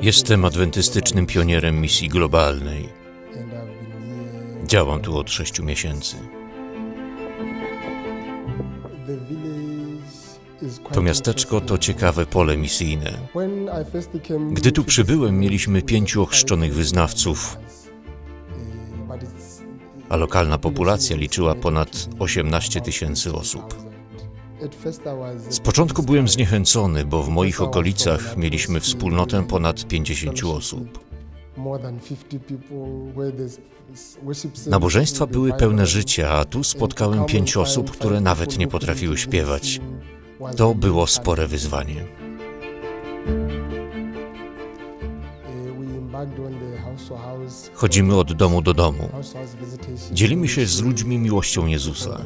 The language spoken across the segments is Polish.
Jestem adwentystycznym pionierem misji globalnej. Działam tu od sześciu miesięcy. To miasteczko to ciekawe pole misyjne. Gdy tu przybyłem, mieliśmy pięciu ochrzczonych wyznawców, a lokalna populacja liczyła ponad 18 tysięcy osób. Z początku byłem zniechęcony, bo w moich okolicach mieliśmy wspólnotę ponad 50 osób. More than 50 people where there's worship service Nabożeństwa były pełne życia, a tu spotkałem pięć osób, które nawet nie potrafiły śpiewać. To było spore wyzwanie. Chodzimy od domu do domu. Dzielimy się z ludźmi miłością Jezusa.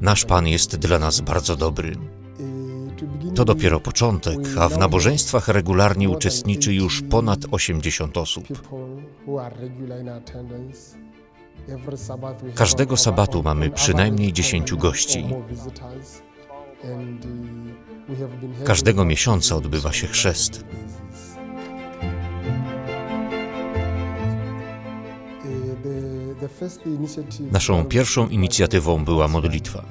Nasz Pan jest dla nas bardzo dobry. Uh, to dopiero początek, a w nabożeństwach regularnie uczestniczy już ponad 80 osób. Każdego sabatu mamy przynajmniej 10 10 gości. Każdego miesiąca odbywa się chrzest. Naszą pierwszą inicjatywą była modlitwa.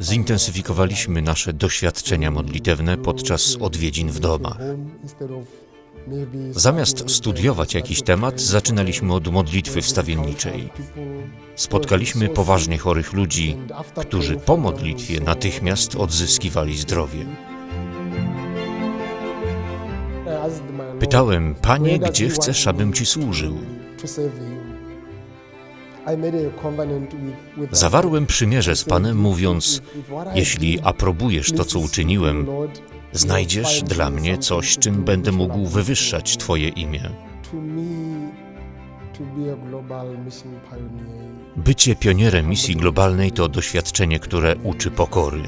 Zintensyfikowaliśmy nasze doświadczenia modlitewne podczas odwiedzin w domach. Zamiast studiować jakiś temat, zaczynaliśmy od modlitwy wstawienniczej. Spotkaliśmy poważnie chorych ludzi, którzy po modlitwie natychmiast odzyskiwali zdrowie. Pytałem, Panie, gdzie chcesz, abym Ci służył? Zawarłem przymierze z Panem, mówiąc: Jeśli aprobujesz to, co uczyniłem, znajdziesz dla mnie coś, czym będę mógł wywyższać Twoje imię. Bycie pionierem misji globalnej to doświadczenie, które uczy pokory.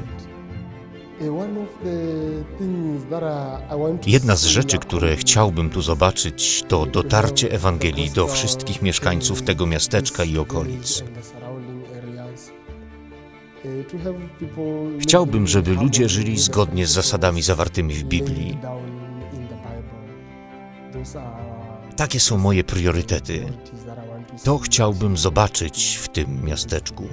Jedna z rzeczy, które chciałbym tu zobaczyć, to dotarcie Ewangelii do wszystkich mieszkańców tego miasteczka i okolic. Chciałbym, żeby ludzie żyli zgodnie z zasadami zawartymi w Biblii. Takie są moje priorytety. To chciałbym zobaczyć w tym miasteczku.